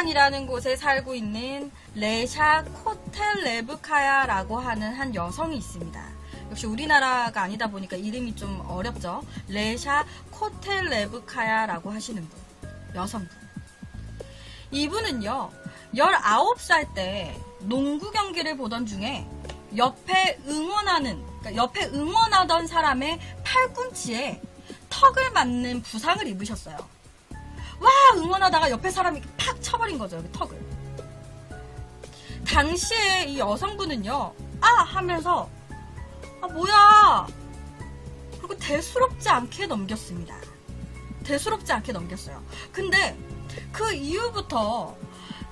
우즈베키스탄이라는 곳에 살고 있는 레샤 코텔레브카야라고 하는 한 여성이 있습니다. 역시 우리나라가 아니다 보니까 이름이 좀 어렵죠. 레샤 코텔레브카야라고 하시는 분. 여성분. 이분은요, 19살 때 농구 경기를 보던 중에 옆에 응원하는, 그러니까 옆에 응원하던 사람의 팔꿈치에 턱을 맞는 부상을 입으셨어요. 와 응원하다가 옆에 사람이 팍 쳐버린 거죠 여기 턱을. 당시에 이 여성분은요 아! 하면서 아 뭐야! 그리고 대수롭지 않게 넘겼습니다. 대수롭지 않게 넘겼어요. 근데 그 이후부터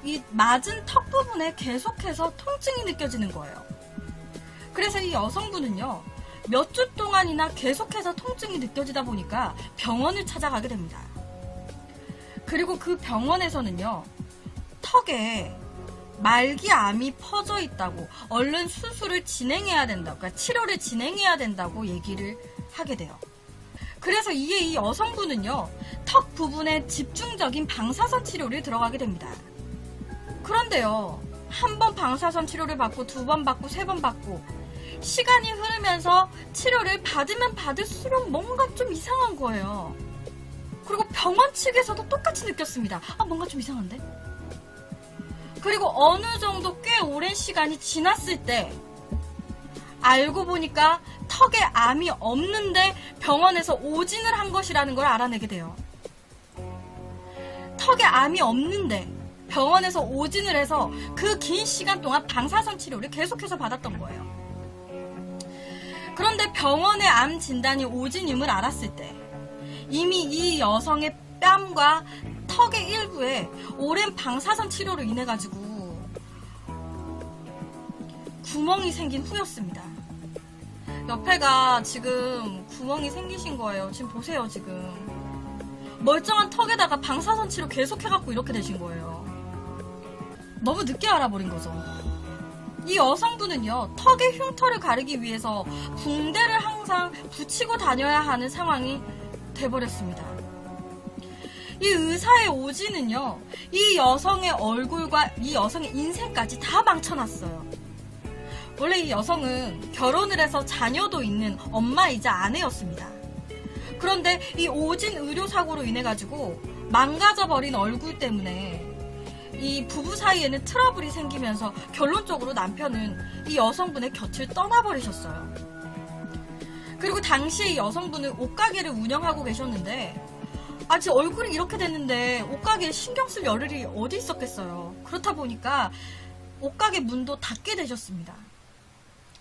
이 맞은 턱 부분에 계속해서 통증이 느껴지는 거예요. 그래서 이 여성분은요 몇 주 동안이나 계속해서 통증이 느껴지다 보니까 병원을 찾아가게 됩니다 그리고 그 병원에서는요, 턱에 말기암이 퍼져 있다고, 얼른 수술을 진행해야 된다고, 그러니까 치료를 진행해야 된다고 얘기를 하게 돼요. 그래서 이에 이 여성분은요, 턱 부분에 집중적인 방사선 치료를 들어가게 됩니다. 그런데요, 한 번 방사선 치료를 받고, 두 번 받고, 세 번 받고, 시간이 흐르면서 치료를 받으면 받을수록 뭔가 좀 이상한 거예요. 그리고 병원 측에서도 똑같이 느꼈습니다. 아, 뭔가 좀 이상한데? 그리고 어느 정도 꽤 오랜 시간이 지났을 때, 알고 보니까 턱에 암이 없는데 병원에서 오진을 한 것이라는 걸 알아내게 돼요. 턱에 암이 없는데 병원에서 오진을 해서 그 긴 시간 동안 방사선 치료를 계속해서 받았던 거예요. 그런데 병원의 암 진단이 오진임을 알았을 때, 이미 이 여성의 뺨과 턱의 일부에 오랜 방사선 치료로 인해 가지고 구멍이 생긴 후였습니다. 옆에가 지금 구멍이 생기신 거예요. 지금 보세요, 지금. 멀쩡한 턱에다가 방사선 치료 계속 해갖고 이렇게 되신 거예요. 너무 늦게 알아버린 거죠. 이 여성분은요, 턱의 흉터를 가리기 위해서 붕대를 항상 붙이고 다녀야 하는 상황이 돼버렸습니다. 이 의사의 오지는요, 이 여성의 얼굴과 이 여성의 인생까지 다 망쳐놨어요. 원래 이 여성은 결혼을 해서 자녀도 있는 엄마이자 아내였습니다. 그런데 이 오진 의료사고로 인해가지고 망가져버린 얼굴 때문에 이 부부 사이에는 트러블이 생기면서 결론적으로 남편은 이 여성분의 곁을 떠나버리셨어요. 그리고 당시에 이 여성분은 옷가게를 운영하고 계셨는데 아직 얼굴이 이렇게 됐는데 옷가게에 신경 쓸 여력이 어디 있었겠어요. 그렇다 보니까 옷가게 문도 닫게 되셨습니다.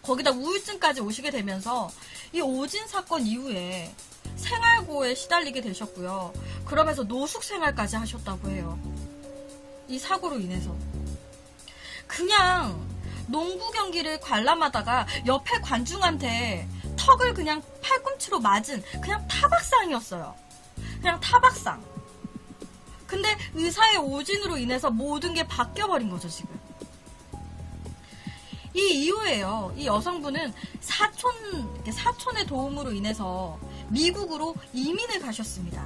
거기다 우울증까지 오시게 되면서 이 오진 사건 이후에 생활고에 시달리게 되셨고요. 그러면서 노숙 생활까지 하셨다고 해요. 이 사고로 인해서. 그냥 농구 경기를 관람하다가 옆에 관중한테 턱을 그냥 팔꿈치로 맞은 그냥 타박상이었어요. 그냥 타박상. 근데 의사의 오진으로 인해서 모든 게 바뀌어버린 거죠, 지금. 이 이후에요. 이 여성분은 사촌, 사촌의 도움으로 인해서 미국으로 이민을 가셨습니다.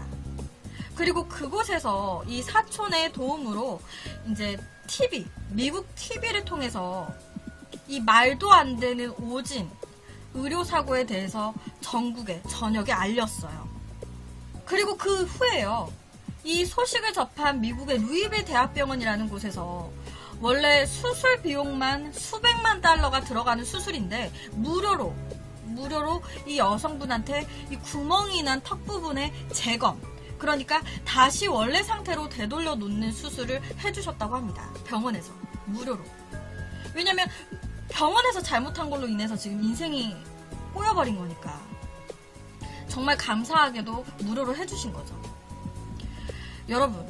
그리고 그곳에서 이 사촌의 도움으로 이제 TV, 미국 TV를 통해서 이 말도 안 되는 오진, 의료사고에 대해서 전국에, 전역에 알렸어요. 그리고 그 후에요. 이 소식을 접한 미국의 루이빌 대학병원이라는 곳에서 원래 수술 비용만 수백만 달러가 들어가는 수술인데 무료로 무료로 이 여성분한테 이 구멍이 난 턱 부분의 재검 그러니까 다시 원래 상태로 되돌려 놓는 수술을 해주셨다고 합니다. 병원에서 무료로. 왜냐면 병원에서 잘못한 걸로 인해서 지금 인생이 꼬여버린 거니까 정말 감사하게도 무료로 해주신 거죠. 여러분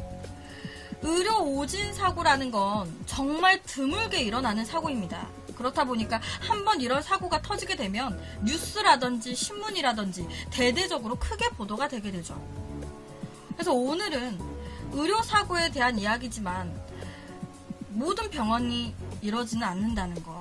의료 오진 사고라는 건 정말 드물게 일어나는 사고입니다. 그렇다 보니까 한 번 이런 사고가 터지게 되면 뉴스라든지 신문이라든지 대대적으로 크게 보도가 되게 되죠. 그래서 오늘은 의료 사고에 대한 이야기지만 모든 병원이 이러지는 않는다는 거.